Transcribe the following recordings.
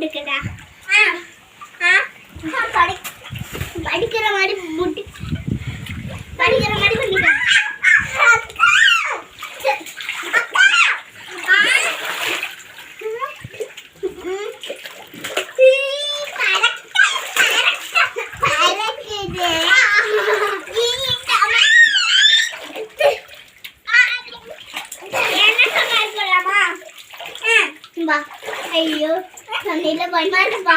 முடுக்குடா படி படிக்கிற மாதிரி முடி படிக்கிற மாதிரி பண்ணிக்கா Bye. അയ്യോ തന്നില്ല പോയി മാറ്റപ്പാ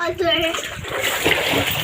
啊对。